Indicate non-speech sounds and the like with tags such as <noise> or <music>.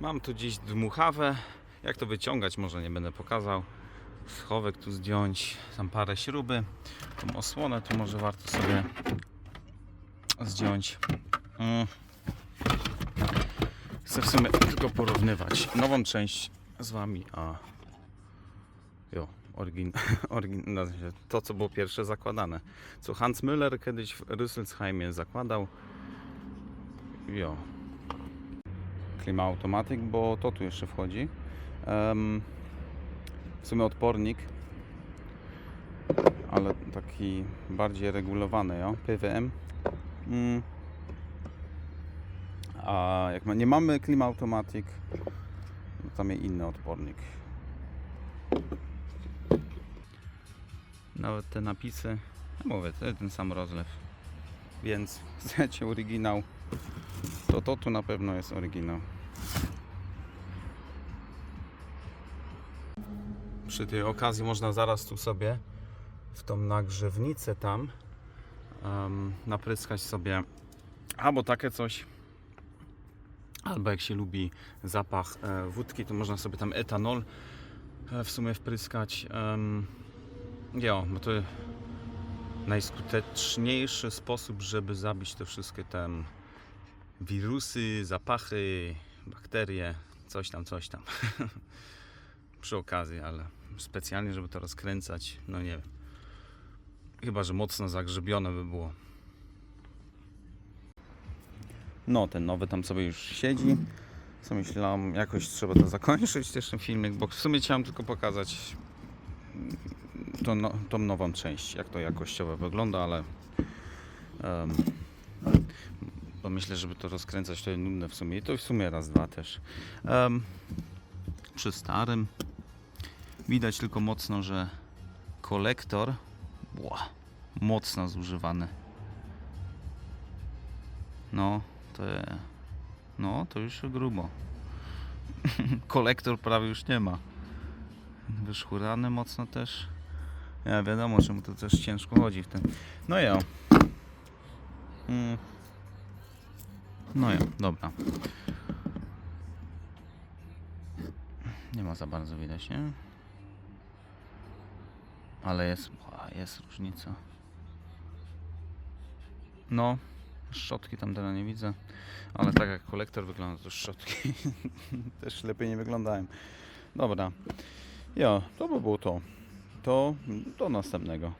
Mam tu dziś dmuchawę. Jak to wyciągać, może nie będę pokazał. Schowek tu zdjąć, tam parę śruby. Tą osłonę tu może warto sobie zdjąć. Mm. Chcę w sumie tylko porównywać nową część z Wami, a jo, origin, <laughs> no, to co było pierwsze zakładane. Co Hans Müller kiedyś w Rüsselsheimie zakładał. Jo. Klima Automatic, bo to tu jeszcze wchodzi. W sumie odpornik, ale taki bardziej regulowany, jo? PWM. Mm. A jak nie mamy Klima Automatic, tam jest inny odpornik. Nawet te napisy, no mówię, to jest ten sam rozlew. Więc <laughs> chcecie oryginał, to to tu na pewno jest oryginał. Przy tej okazji można zaraz tu sobie w tą nagrzewnicę tam em, napryskać sobie albo takie coś, albo jak się lubi zapach e, wódki, to można sobie tam etanol e, w sumie wpryskać. Em, jo, bo to najskuteczniejszy sposób, żeby zabić te wszystkie tam wirusy, zapachy, bakterie, coś tam, coś tam. <laughs> Przy okazji, ale specjalnie, żeby to rozkręcać, no nie wiem. Chyba, że mocno zagrzebione by było. No, ten nowy tam sobie już siedzi. Co myślałem, jakoś trzeba to zakończyć też ten filmik, bo w sumie chciałem tylko pokazać tą, no, tą nową część, jak to jakościowo wygląda, ale em, bo myślę, żeby to rozkręcać to jest nudne w sumie i to w sumie raz, dwa też. Em, przy starym widać tylko mocno, że kolektor ła, mocno zużywany. No, to no, to już grubo. <laughs> kolektor prawie już nie ma. Wyszchurany mocno też. Ja wiadomo, że mu to też ciężko chodzi w tym. No ja. Mm. No ja, dobra. Nie ma za bardzo widać, nie? Ale jest, jest różnica. No, szczotki tam teraz nie widzę. Ale tak jak kolektor wygląda, to szczotki <laughs> też lepiej nie wyglądają. Dobra. Ja, to by było to. To do następnego.